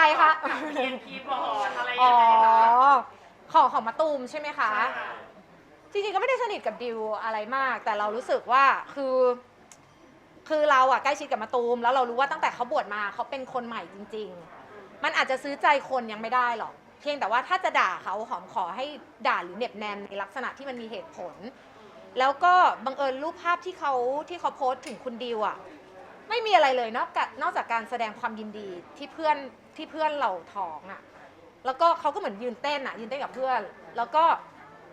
อะไรคะเขียนคีย์บอร์ดอะไรอ๋ยัองไงคะของของมาตูมใช่ไหมคะใช่ค่ะจริงๆ ก็ไม่ได้สนิทกับดิวอะไรมาก แต่เรารู้สึกว่าคือ คือเราอะใกล้ชิดกับมาตูม แล้วเรารู้ว่าตั้งแต่เขาบวชมาเขาเป็นคนใหม่จริง ๆ มันอาจจะซื้อใจคนยังไม่ได้หรอก เพียงแต่ว่าถ้าจะด่าเขาหอมขอให้ด่าหรือเหน็บแนมในลักษณะที่มันมีเหตุผล แล้วก็บังเอิญรูปภาพที่เขาที่เขาโพสต์ถึงคุณดิวอะไม่มีอะไรเลยนอกจากนอกจากการแสดงความยินดีที่เพื่อน ที่เพื่อนเราท้องอะแล้วก็เขาก็เหมือนยืนเต้นอะยืนเต้นกับเพื่อน แล้วก็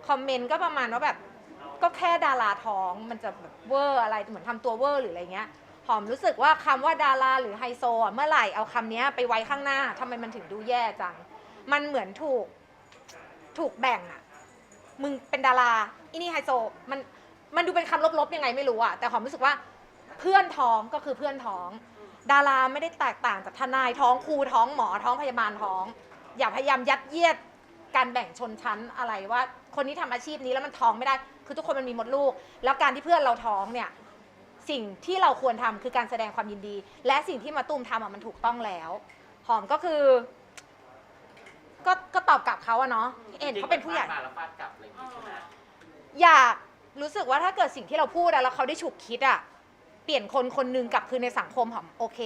คอมเมนต์ก็ประมาณว่าแบบ ก็แค่ดาราท้องมันจะแบบเวอร์อะไรเหมือนทำตัวเวอร์หรืออะไรเงี้ยหอมรู้สึกว่าคำว่าดาราหรือไฮโซอะเมื่อไหร่เอาคำนี้ไปไว้ข้างหน้าทำไมมันถึงดูแย่จัง มันเหมือนถูกถูกแบ่งอะ มึงเป็นดาราอีนี่ไฮโซมันมันดูเป็นคำลบๆยังไงไม่รู้อะแต่หอมรู้สึกว่าเพื่อนท้องก็คือเพื่อนท้อง ดาราไม่ได้แตกต่างจากทนายท้องครูท้องหมอท้องพยาบาลท้อง อย่าพยายามยัดเยียดการแบ่งชนชั้นอะไรว่า คนนี้ทำอาชีพนี้แล้วมันท้องไม่ได้ คือทุกคนมันมีมดลูก แล้วการที่เพื่อนเราท้องเนี่ย สิ่งที่เราควรทำคือการแสดงความยินดี และสิ่งที่มาตุ้มทำอะมันถูกต้องแล้ว หอมก็คือ ก็ก็ตอบกลับเขาอะเนาะเอ็นเขาเป็นผู้ใหญ่ มาแล้วฟาดกลับอะไรอย่างงี้ใช่ไหมอยากรู้สึกว่าถ้าเกิดสิ่งที่เราพูดอะแล้วเขาได้ฉุกคิดอะ เปลี่ยนคนคนหนึงกลับคืนในสังคมหอมโอเค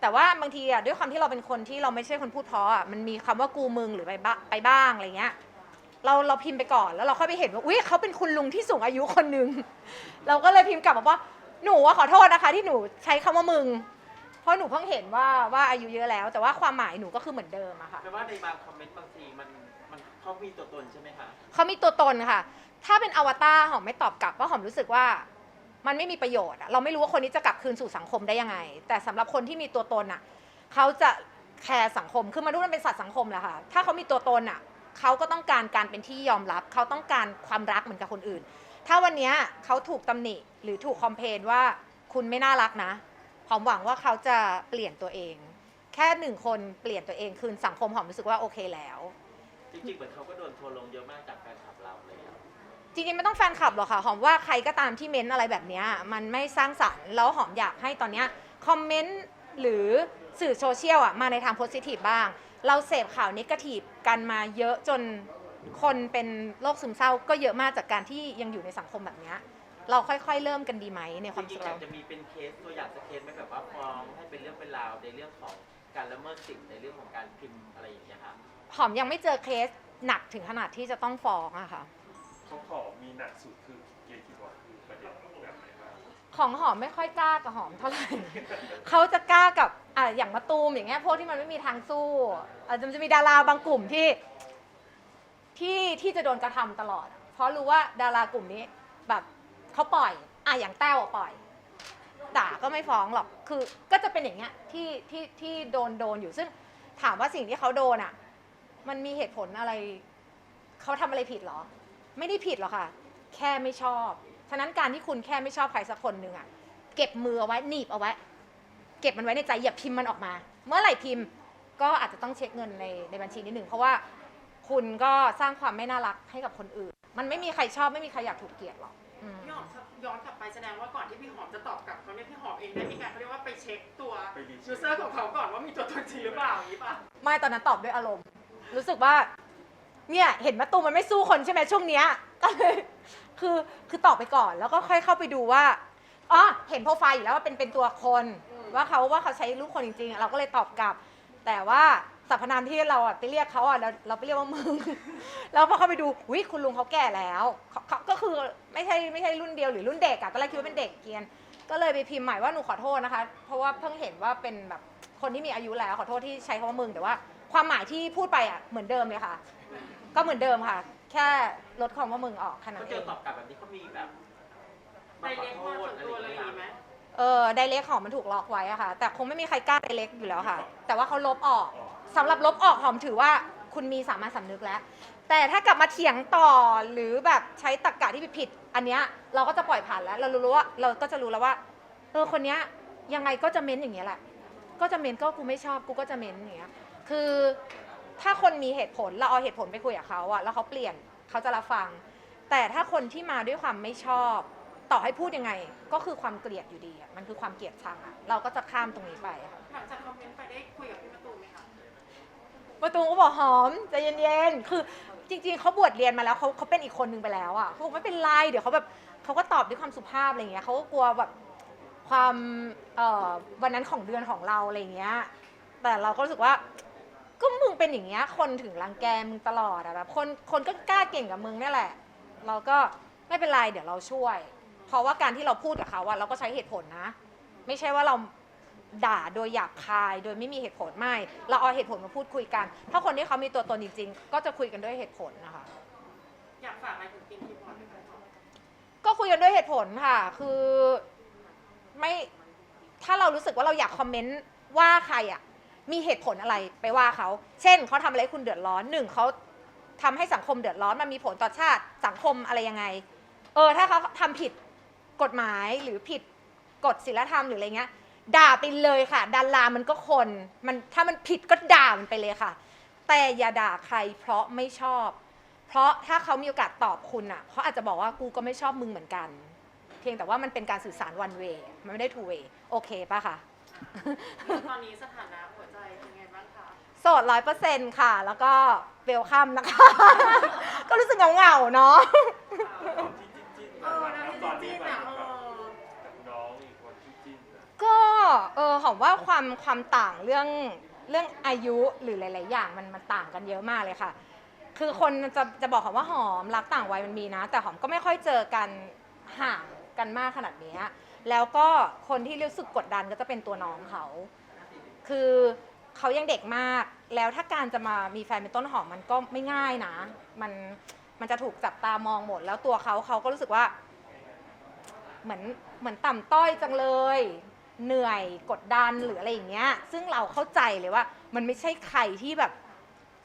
แต่ว่าบางทีอะด้วยความที่เราเป็นคนที่เราไม่ใช่คนพูดเพราะอะมันมีคำว่ากูมึงหรือไปบ้าไปบ้างอะไรเงี้ย เราเราพิมพ์ไปก่อนแล้วเราค่อยไปเห็นว่าอุ้ยเขาเป็นคุณลุงที่สูงอายุคนหนึ่ง เราก็เลยพิมพ์กลับมาว่าหนูว่าขอโทษนะคะ ที่หนูใช้คำว่ามึง เพราะหนูเพิ่งเห็นว่าว่าอายุเยอะแล้ว แต่ว่าความหมายหนูก็คือเหมือนเดิมอะค่ะ แปลว่าในบางคอมเมนต์บางทีมันมันเขามีตัวตนใช่ไหมคะ เขามีตัวตนค่ะ ถ้าเป็นอวตารหอมไม่ตอบกลับเพราะหอมรู้สึกว่า มันไม่มีประโยชน์อะเราไม่รู้ว่าคนนี้จะกลับคืนสู่สังคมได้ยังไง แต่สำหรับคนที่มีตัวตนอะเขาจะแคร์สังคมคือมนุษย์มันเป็นสัตว์สังคมแหละค่ะถ้าเขามีตัวตนอะเขาก็ต้องการการเป็นที่ยอมรับ เขาต้องการความรักเหมือนกับคนอื่น ถ้าวันนี้เขาถูกตำหนิหรือถูกคอมเพนว่าคุณไม่น่ารักนะหอมหวังว่าเขาจะเปลี่ยนตัวเอง แค่หนึ่งคนเปลี่ยนตัวเองคืนสังคมหอมรู้สึกว่าโอเคแล้ว จริงๆเหมือนเขาก็โดนทัวร์ลงเยอะมากจากแฟนคลับเรา จริงๆไม่ต้องแฟนคลับหรอกค่ะ หอมว่าใครก็ตามที่เม้นอะไรแบบเนี้ยมันไม่สร้างสรรค์แล้วหอมอยากให้ตอนเนี้ยคอมเมนต์หรือสื่อโซเชียลอะมาในทางโพสิทีฟบ้าง เราเสพข่าวนิเกทีฟกันมาเยอะจนคนเป็นโรคซึมเศร้าก็เยอะมากจากการที่ยังอยู่ในสังคมแบบเนี้ยเราค่อยๆ เริ่มกันดีไหมในความจสุริขงๆอเรา ยากจะมีเป็นเคสตัวอย่างสักเคสไหมแบบว่าฟ้องให้เป็นเรื่องเป็นราวในเรื่องของการละเมิดสิทธิ์ในเรื่องของการพิมพ์อะไรอย่างเงี้ยค่ะ หอมยังไม่เจอเคสหนักถึงขนาดที่จะต้องฟ้องอะค่ะ เขาขอมีหนักสุดคือเกียร์คิดว่าคือประเด็นแบบไหนบ้างของหอมไม่ค่อยกล้ากับหอมเท่าไหร่ เขาจะกล้ากับอะอย่างมะตูมอย่างเงี้ยพวกที่มันไม่มีทางสู้อาจจะมันจะมีดาราบางกลุ่มที่ที่ที่จะโดนกระทำตลอด เพราะรู้ว่าดารากลุ่มนี้แบบเขาปล่อยอะอย่างแต้วอะปล่อยด่าก็ไม่ฟ้องหรอกคือก็จะเป็นอย่างเงี้ยที่ที่ที่โดนโดนอยู่ซึ่งถามว่าสิ่งที่เขาโดนอะ มันมีเหตุผลอะไร เขาทำอะไรผิดเหรอ ไม่ได้ผิดหรอกค่ะ แค่ไม่ชอบ ฉะนั้นการที่คุณแค่ไม่ชอบใครสักคนหนึ่งอะเก็บมือเอาไว้หนีบเอาไว้ เก็บมันไว้ในใจอย่าพิมพ์มันออกมา เมื่อไหร่พิมพ์ก็อาจจะต้องเช็คเงินในในบัญชีนิดหนึ่งเพราะว่าคุณก็สร้างความไม่น่ารักให้กับคนอื่น มันไม่มีใครชอบไม่มีใครอยากถูกเกลียดหรอกอืม พี่หอมย้อนกลับไปแสดงว่าก่อนที่พี่หอมจะตอบกลับเขาเนี่ยพี่หอมเองได้มีการเขาเรียกว่าไปเช็คตัวไปรีเช็ยูคเซอร์ของเขาก่อนว่ามีตัวตนจริงหรือเปล่าอย่างนี้ป่ะ ไม่ตอนนั้นตอบด้วยอารมณ์ รู้สึกว่า เนี่ยเห็นมะตูมมันไม่สู้คนใช่ไหมช่วงเนี้ยก็เลยคือคือตอบไปก่อนแล้วก็ค่อยเข้าไปดูว่าอ๋อเห็นโปรไฟล์อยู่แล้วว่าเป็นเป็นตัวคน ว่าเขาว่าเขาใช้รูปคนจริงๆ เราก็เลยตอบกลับ แต่ว่าสรรพนามที่เราอะไปเรียกเขาอะเราเราไปเรียกว่ามึง แล้วพอเข้าไปดูวิคุณลุงเขาแก่แล้วเขาเขาก็คือไม่ใช่ไม่ใช่รุ่นเดียวหรือรุ่นเด็กอะตอนแรกคิดว่าเป็นเด็กเกรียน ก็เลยไปพิมพ์ใหม่ว่าหนูขอโทษนะคะ เพราะว่าเพิ่งเห็นว่าเป็นแบบคนที่มีอายุแล้วขอโทษที่ใช้คำว่ามึงแต่ว่า ความหมายที่พูดไปอะเหมือนเดิมเลยค่ะ ก็เหมือนเดิมค่ะ แค่ลดคำว่ามึงออกแค่นั้เขานเจเอองตอบกลับแบบนี้เขามีแบบในมาขอเล็กโทมาษส่วนอะไรตัวอย่างอะไรอเงี้ย่ายงนี้ไหมเออไดเรกของมันถูกล็อกไว้อะค่ะ แต่คงไม่มีใครกล้าไดเรกอยู่แล้วค่ะ แต่ว่าเขาลบออกสำหรับลบออกหอมถือว่าคุณมีสามัญสำนึกแล้ว แต่ถ้ากลับมาเถียงต่อหรือแบบใช้ตรรกะที่ผิดๆอันเนี้ยเราก็จะปล่อยผ่านแล้ว เรารู้ว่าเราก็จะรู้แล้วว่าเออคนเนี้ยยังไงก็จะเม้นอย่างเงี้ยแหละ ก็จะเม้นก็กูไม่ชอบกูก็จะเม้นอย่างเงี้ย คือถ้าคนมีเหตุผลเราเอาเหตุผลไปคุยกับเขาอะแล้วเขาเปลี่ยนเขาจะรับฟัง แต่ถ้าคนที่มาด้วยความไม่ชอบ ต่อให้พูดยังไง ก็คือความเกลียดอยู่ดีอะมันคือความเกลียดชังอะเราก็จะข้ามตรงนี้ไปอะค่ะหลังจากคอมเมนต์ไปได้คุยกับพี่มะตูมไหมคะประตูก็บอกหอมใจเย็นๆคือจริง ๆเขาบวชเรียนมาแล้วเขาเขาเป็นอีกคนนึงไปแล้วอะเขาบอกไม่เป็นไรเดี๋ยวเขาแบบเขาก็ตอบด้วยความสุภาพอะไรเงี้ยเขาก็กลัวแบบความเอ่อวันนั้นของเดือนของเราอะไรเงี้ย แต่เราก็รู้สึกว่า ก็มึงเป็นอย่างเงี้ยคนถึงรังแกมึงตลอดอะแบบคนคนก็กล้าเก่งกับมึงนี่แหละ เราก็ไม่เป็นไรเดี๋ยวเราช่วย เพราะว่าการที่เราพูดกับเขาอะเราก็ใช้เหตุผลนะ ไม่ใช่ว่าเราด่าโดยหยาบคาย โดยไม่มีเหตุผลไม่ เราเอาเหตุผลมาพูดคุยกัน ถ้าคนที่เขามีตัวตนจริงๆก็จะคุยกันด้วยเหตุผลนะคะ อยากฝากอะไรถึงกินคีย์บอร์ดไหมคะก็คุยกันด้วยเหตุผลค่ะ คือไม่ ถ้าเรารู้สึกว่าเราอยากคอมเมนต์ว่าใครอะ มีเหตุผลอะไรไปว่าเขา เช่นเขาทำอะไรให้คุณเดือดร้อนหนึ่งเขาทำให้สังคมเดือดร้อนมันมีผลต่อชาติสังคมอะไรยังไง เออถ้าเขาทำผิดกฎหมายหรือผิดกฎศีลธรรมหรืออะไรเงี้ย ด่าไปเลยค่ะดารามันก็คนมันถ้ามันผิดก็ด่ามันไปเลยค่ะ แต่อย่าด่าใครเพราะไม่ชอบ เพราะถ้าเขามีโอกาสตอบคุณอะเขาอาจจะบอกว่ากูก็ไม่ชอบมึงเหมือนกัน เพียงแต่ว่ามันเป็นการสื่อสาร one way มันไม่ได้ two way โอเคปะคะ ตอนนี้สถานะ โสดร้อยเปอร์เซ็นต์ค่ะ แล้วก็เวลคัมนะคะ ก็รู้สึกเหงาๆเนาะเออนะที่ตอนจรินี้งไปๆอะกับเออ กับน้องอีกคนที่จิ้นอะก็เออหอมว่าความความต่างเรื่องเรื่องอายุหรือหลาย ๆ อย่างมันมันต่างกันเยอะมากเลยค่ะ คือคนจะจะบอกหอมว่าหอมรักต่างวัยมันมีนะ แต่หอมก็ไม่ค่อยเจอกันห่างกันมากขนาดเนี้ยแล้วก็คนที่รู้สึกกดดันก็จะเป็นตัวน้องเขา คือ เขายังเด็กมาก แล้วถ้าการจะมามีแฟนเป็นต้นหอมมันก็ไม่ง่ายนะ มันมันจะถูกจับตามองหมด แล้วตัวเขาเขาก็รู้สึกว่า เหมือนเหมือนต่ำต้อยจังเลย เหนื่อยกดดันหรืออะไรอย่างเงี้ย ซึ่งเราเข้าใจเลยว่า มันไม่ใช่ใครที่แบบ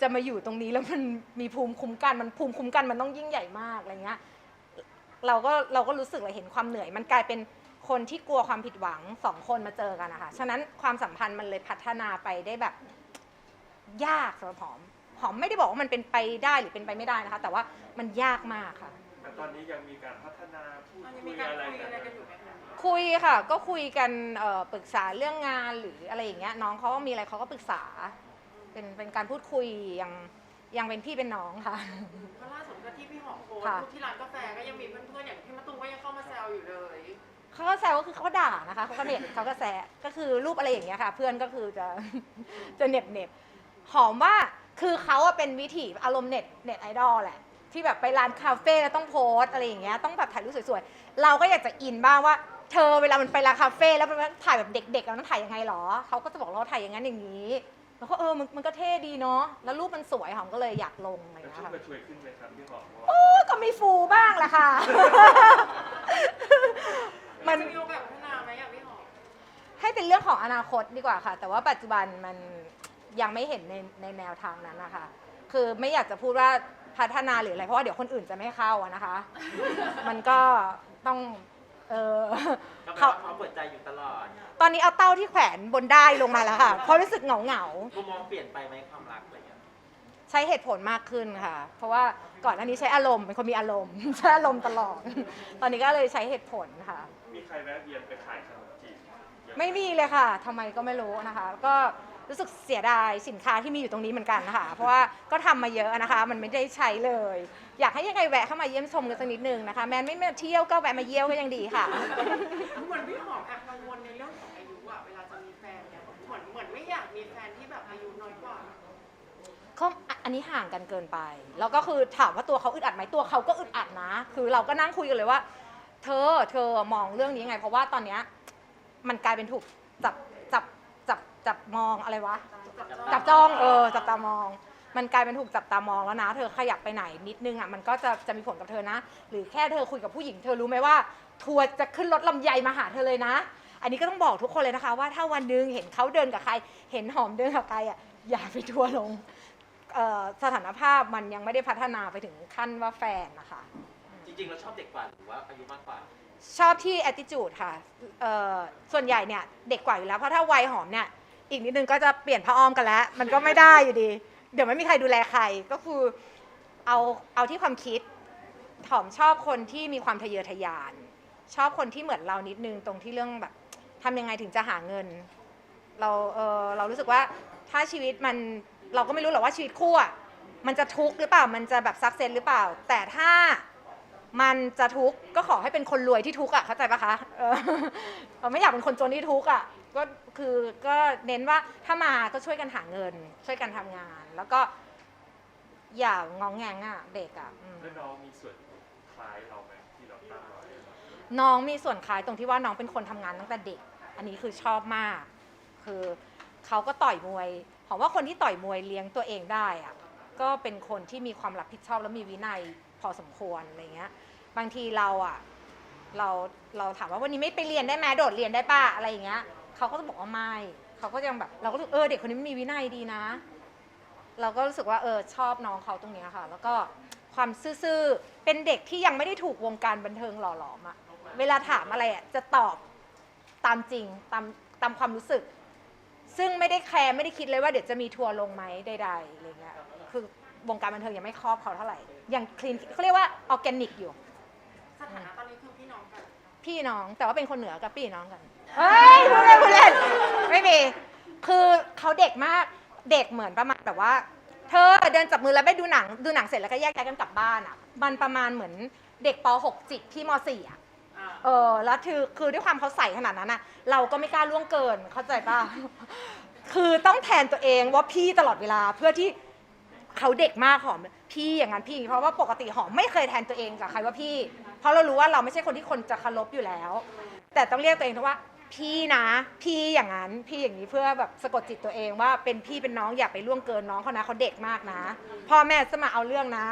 จะมาอยู่ตรงนี้แล้วมันมีภูมิคุ้มกันมันภูมิคุ้มกันมันต้องยิ่งใหญ่มากอะไรเงี้ย เราก็เราก็รู้สึกเลยเห็นความเหนื่อย มันกลายเป็น คนที่กลัวความผิดหวังสองคนมาเจอกันนะคะฉะนั้นความสัมพันธ์มันเลยพัฒนาไปได้แบบยากสำหรับหอมหอมไม่ได้บอกว่ามันเป็นไปได้หรือเป็นไปไม่ได้นะคะ แต่ว่ามันยากมากค่ะ แต่ตอนนี้ยังมีการพัฒนาพูดตอนนี้คุมียการอะไรคุยกันอะไรกันอยู่ไหมคะคุยค่ะ ก็คุยกันเอ่อปรึกษาเรื่องงานหรืออะไรอย่างเงี้ยน้องเขาก็มีอะไรเขาก็ปรึกษา เป็นเป็นการพูดคุยยังยังเป็นพี่เป็นน้องค่ะ เพราะล่าสุดก็ที่พี่หอมโพสต์ค่ะ รูปที่ร้านกาแฟก็ยังมีเพื่อนๆอย่างพี่มะตูมก็ยังเข้ามาแซวอยู่เลย เขาก็แซวก็คือเขาก็ด่านะคะเขาก็เหน็บเขาก็แซะก็คือรูปอะไรอย่างเงี้ยค่ะ เพื่อนก็คือจะ จะเหน็บเหน็บหอมว่าคือเขาอะเป็นวิถีอารมณ์เน็ตเน็ตไอดอลแหละ ที่แบบไปร้านคาเฟ่แล้วต้องโพสต์อะไรอย่างเงี้ยต้องแบบถ่ายรูปสวยๆ เราก็อยากจะอินบ้างว่า เธอเวลามันไปร้านคาเฟ่แล้วมันถ่ายแบบเด็กๆแล้วมันถ่ายยังไงหรอเขาก็จะบอกเราถ่ายอย่างนั้นอย่างนี้แล้วก็เออมันมันก็เท่ดีเนาะแล้วรูปมันสวยหอมก็เลยอยากลงอะไรอย่างกระเงี้ชุ่ยมค่ะกระชวยขึ้นไหมครับพี่หอมว่า โอ้ก็มีฟูบ้างแหละค่ะ มัน จะมีโอกาสพัฒนาไหมอะพี่หอม ให้ เป็นเรื่องของอนาคตดีกว่าค่ะ แต่ว่าปัจจุบันมันยังไม่เห็นในในแนวทางนั้นนะคะ คือไม่อยากจะพูดว่าพัฒนาหรืออะไร เพราะว่าเดี๋ยวคนอื่นจะไม่เข้าอะนะคะ มันก็ต้อง เออก็แปลเขาว่าเขาเปิดใจอยู่ตลอดตอนนี้เอาเต้าที่แขวนบนได้ลงมาแล้วค่ะ เพราะรู้สึกเหงาเหงาๆ มุมมองเปลี่ยนไปไหมความรักอะไรเงี้ยใช้เหตุผลมากขึ้นค่ะ เพราะว่าก่อนหน้านี้ใช้อารมณ์เป็นคนมีอารมณ์ ใช้อารมณ์ตลอด ตอนนี้ก็เลยใช้เหตุผลค่ะ มีใครแวะเวียนไปขายขนมจีบเยอะ ไม่มีเลยค่ะทำไมก็ไม่รู้นะคะ ก็รู้สึกเสียดายสินค้าที่มีอยู่ตรงนี้เหมือนกันนะคะ เพราะว่าก็ทำมาเยอะนะคะ มันไม่ได้ใช้เลย อยากให้ยังไงแวะเข้ามาเยี่ยมชมกันสักนิดนึงนะคะ แม้ไม่มาเที่ยวก็แวะมาเยี่ยวก็ยังดีค่ะ เหมือนพี่หอมแอบกังวลในเรื่องของอายุอะเวลาจะมีแฟนเนี่ยเหมือนเหมือนไม่อยากมีแฟนที่แบบอายุน้อยกว่าก็อะอันนี้ห่างกันเกินไป แล้วก็คือถามว่าตัวเขาอึดอัดไหมตัวเขาก็อึดอัดนะ คือเราก็นั่งคุยกันเลยว่า เธอเธอมองเรื่องนี้ยังไง เพราะว่าตอนเนี้ย มันกลายเป็นถูกจับจับจับจับมองอะไรวะ จับจ้องเออจับตามอง มันกลายเป็นถูกจับตามองแล้วนะ เธอขยับไปไหนนิดนึงอะมันก็จะจะมีผลกับเธอนะ หรือแค่เธอคุยกับผู้หญิงเธอรู้ไหมว่า ทัวร์จะขึ้นรถลำไยมาหาเธอเลยนะ อันนี้ก็ต้องบอกทุกคนเลยนะคะ ว่าถ้าวันหนึงเห็นเขาเดินกับใคร เห็นหอมเดินกับใครอะอย่าไปทัวร์ลงเอ่อสถานภาพมันยังไม่ได้พัฒนาไปถึงขั้นว่าแฟนนะคะ จริงๆ เราชอบเด็กกว่าหรือว่าอายุมากกว่า ชอบที่ attitude ค่ะเอ่อส่วนใหญ่เนี่ยเด็กกว่าอยู่แล้ว เพราะถ้าวัยหอมเนี่ยอีกนิดนึงก็จะเปลี่ยนผ้าอ้อมกันแล้ว มันก็ไม่ได้อยู่ดี เดี๋ยวไม่มีใครดูแลใครก็คือเอาเอาที่ความคิดหอมชอบคนที่มีความทะเยอทะยาน ชอบคนที่เหมือนเรานิดนึงตรงที่เรื่องแบบทำยังไงถึงจะหาเงิน เราเออเรารู้สึกว่าถ้าชีวิตมันเราก็ไม่รู้หรอกว่าชีวิตคู่อะมันจะทุกข์หรือเปล่ามันจะแบบซักเซนหรือเปล่า แต่ถ้า มันจะทุกข์ก็ขอให้เป็นคนรวยที่ทุกข์อะเข้าใจปะคะเออเออไม่อยากเป็นคนจนที่ทุกข์อะก็คือก็เน้นว่าถ้ามาก็ช่วยกันหาเงิน ช่วยกันทำงาน แล้วก็ อย่างงองแงงอะเด็กอะอืม แล้วน้องมีส่วนคล้ายเราไหมที่เราตั้งไว้น้องมีส่วนคล้ายตรงที่ว่าน้องเป็นคนทำงานตั้งแต่เด็ก อันนี้คือชอบมาก คือเขาก็ต่อยมวยผมว่าคนที่ต่อยมวยเลี้ยงตัวเองได้อะก็เป็นคนที่มีความรับผิดชอบและมีวินัย พอสมควรอะไรเงี้ย บางทีเราอะเราเราถามว่าวันนี้ไม่ไปเรียนได้ไหมโดดเรียนได้ป่ะอะไรอย่างเงี้ยเขาก็จะบอกว่าไม่เขาก็ยังแบบ เราก็รู้สึกเออเด็กคนนี้มีวินัยดีนะ เราก็รู้สึกว่าเออชอบน้องเขาตรงเนี้ยค่ะ แล้วก็ความซื่อๆเป็นเด็กที่ยังไม่ได้ถูกวงการบันเทิงหล่อหลอมอะเวลาถามอะไรอะจะตอบตามจริงตามตามความรู้สึก ซึ่งไม่ได้แคร์ไม่ได้คิดเลยว่าเดี๋ยวจะมีทัวร์ลงไหมใดๆอะไรเงี้ยคือ วงการบันเทิงยังไม่ครอบเขาเท่าไหร่ยังคลีนเขาเรียกว่าออร์แกนิกอยู่ สถานะตอนนี้คือพี่น้องกัน พี่น้องแต่ว่าเป็นคนเหนือกับพี่น้องกันเฮ้ยพูดเล่นพูดเล่นไม่มีคือเขาเด็กมากเด็กเหมือนประมาณแบบว่า เธอเดินจับมือแล้วไปดูหนัง ดูหนังเสร็จแล้วก็แยกย้ายกันกลับบ้านอะ มันประมาณเหมือนเด็กป .6 จิตที่ม .4 อะอ่าเออแล้วคือคือด้วยความเขาใส่ขนาดนั้นอะ เราก็ไม่กล้าล่วงเกินเข้าใจป่ะ คือต้องแทนตัวเองว่าพี่ตลอดเวลาเพื่อที่ เขาเด็กมากหอมพี่อย่างนั้นพี่เพราะว่าปกติหอมไม่เคยแทนตัวเองกับใครว่าพี่ เพราะเรารู้ว่าเราไม่ใช่คนที่คนจะเคารพอยู่แล้ว แต่ต้องเรียกตัวเองว่า พี่นะ พี่อย่างนั้นพี่อย่างนี้เพื่อแบบสะกดจิตตัวเองว่าเป็นพี่เป็นน้องอย่าไปล่วงเกินน้องเขานะเขาเด็กมากนะ พ่อแม่จะมาเอาเรื่องนะ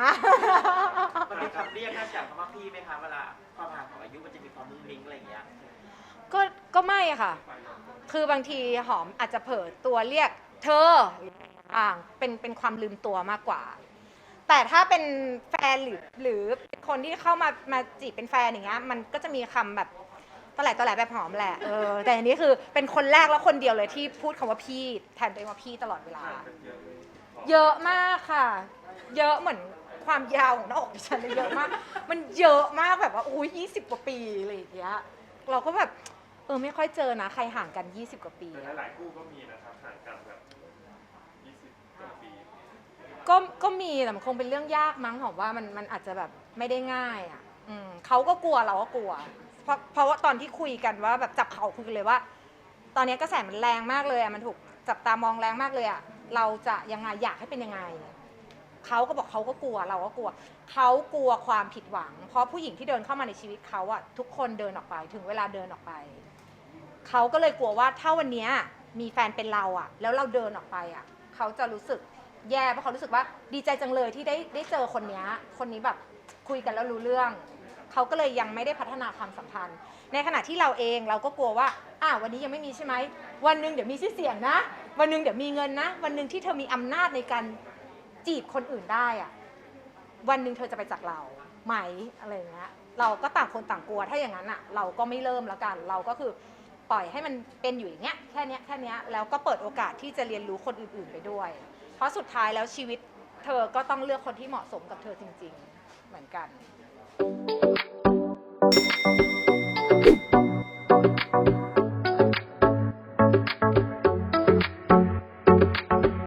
มันมีคำเรียกนอกจากคำว่าพี่ไหมคะเวลาความห่างของอายุมันจะมีความมุ้งมิ้งอะไรอย่างเงี้ยก็ก็ไม่อะค่ะ คือบางทีหอมอาจจะเผลอตัวเรียกเธอ อ่างเป็นเป็นความลืมตัวมากกว่า แต่ถ้าเป็นแฟนหรือหรือเป็นคนที่เข้ามามาจีบเป็นแฟนอย่างเงี้ยมันก็จะมีคำแบบตะแหลตะแหลแบบหอมแหละเออแต่อันนี้คือเป็นคนแรกแล้วคนเดียวเลยที่พูดคำว่าพี่แทนตัวเองว่าพี่ตลอดเวลา เยอะมากค่ะ เยอะเหมือนความยาวของหน้าอกดิฉันเลยเยอะมาก มันเยอะมากแบบว่าอุ้ยยี่สิบกว่าปีอะไรอย่างเงี้ยเราก็แบบเออไม่ค่อยเจอนะ ใครห่างกัน 20 กว่าปีแต่หลายคู่ก็มีนะครับห่างกันแบบ ก็ก็มีแต่มันคงเป็นเรื่องยากมั้งหอมว่ามันมันอาจจะแบบไม่ได้ง่ายอะอืมเขาก็กลัวเราก็กลัว เพราะเพราะว่าตอนที่คุยกันว่าแบบจับเขาคุยกันเลยว่า ตอนนี้กระแสมันแรงมากเลยอะมันถูกจับตามองแรงมากเลยอะเราจะยังไงอยากให้เป็นยังไงเขาก็บอกเขาก็กลัวเราก็กลัวเขากลัวความผิดหวัง เพราะผู้หญิงที่เดินเข้ามาในชีวิตเขาอะทุกคนเดินออกไปถึงเวลาเดินออกไปเขาก็เลยกลัวว่าถ้าวันนี้มีแฟนเป็นเราอะ แล้วเราเดินออกไปอะ เขาจะรู้สึกแย่เพราะเขารู้สึกว่าดีใจจังเลยที่ได้ได้เจอคนเนี้ยคนนี้แบบคุยกันแล้วรู้เรื่อง เขาก็เลยยังไม่ได้พัฒนาความสัมพันธ์ ในขณะที่เราเองเราก็กลัวว่าอ่าวันนี้ยังไม่มีใช่ไหมวันหนึ่งเดี๋ยวมีชื่อเสียงนะ วันหนึ่งเดี๋ยวมีเงินนะ วันหนึ่งที่เธอมีอำนาจในการจีบคนอื่นได้อะวันหนึ่งเธอจะไปจากเราไหมอะไรเงี้ยเราก็ต่างคนต่างกลัวถ้าอย่างนั้นอะเราก็ไม่เริ่มแล้วกัน เราก็คือ ปล่อยให้มันเป็นอยู่อย่างเงี้ยแค่เนี้ยแค่เนี้ยแล้วก็เปิดโอกาสที่จะเรียนรู้คนอื่นๆไปด้วย เพราะสุดท้ายแล้วชีวิตเธอก็ต้องเลือกคนที่เหมาะสมกับเธอจริง ๆ เหมือนกัน